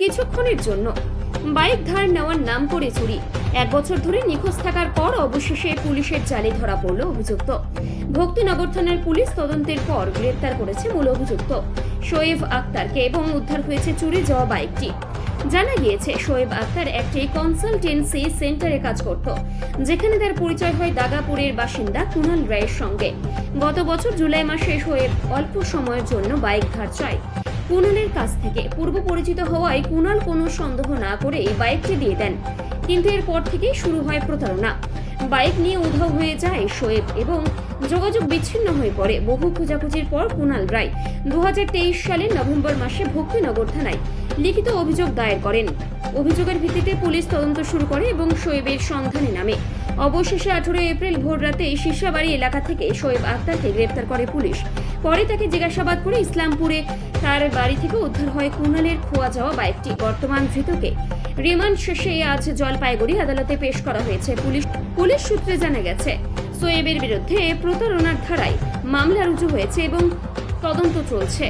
কিছুক্ষণের জন্য। বাইক ধার নেওয়ার নাম করে চুরি। এক বছর ধরে নিখোঁজ থাকার পর অবশেষে পুলিশের জালে ধরা পড়ল অভিযুক্ত। ভক্তিনগর থানার পুলিশ তদন্তের পর গ্রেপ্তার করেছে মূল অভিযুক্ত, শোয়েব আক্তারকে এবং উদ্ধার হয়েছে চুরি যাওয়া বাইকটি। জানা গিয়েছে, শোয়েব আক্তার একটি কনসালটেন্সি সেন্টারে কাজ করত, যেখানে তার পরিচয় হয় দাগাপুরের বাসিন্দা কুণাল রায়ের সঙ্গে। গত বছর জুলাই মাসে শোয়েব অল্প সময়ের জন্য বাইক ধার চায়। কুণালের কাছ থেকে পূর্ব পরিচিত হওয়ায় কুণাল কোনো সন্দেহ না করে এই বাইকটি দিয়ে দেন। কিন্তু এরপর থেকেই শুরু হয় প্রতারণা। বাইক নিয়ে উধাও হয়ে যায় শোয়েব এবং যোগাযোগ বিচ্ছিন্ন হয়ে পড়ে বহু খোঁজাখুঁজির পর কুণাল রায় দু সালের নভেম্বর মাসে ভক্তিনগর থানায় লিখিত অভিযোগ দায়ের করেন। অভিযোগের ভিত্তিতে পুলিশ তদন্ত শুরু করে এবং শোয়েবের সন্ধানে নামে। অবশেষে আঠেরো এপ্রিল ভোর রাতে শীর্ষাবাড়ি এলাকা থেকে শোয়েব আক্তারকে গ্রেপ্তার করে পুলিশ। পরে তাকে জিজ্ঞাসাবাদ করে ইসলামপুরে তার বাড়ি থেকে উদ্ধার হয় কুণালের খোয়া যাওয়া বাইকটি। বর্তমান ধৃতকে রিমান্ড শেষে আজ জলপাইগুড়ি আদালতে পেশ করা হয়েছে। পুলিশ পুলিশ সূত্রে জানা গেছে, সোয়েবের বিরুদ্ধে প্রতারণার ধারায় মামলা রুজু হয়েছে এবং তদন্ত চলছে।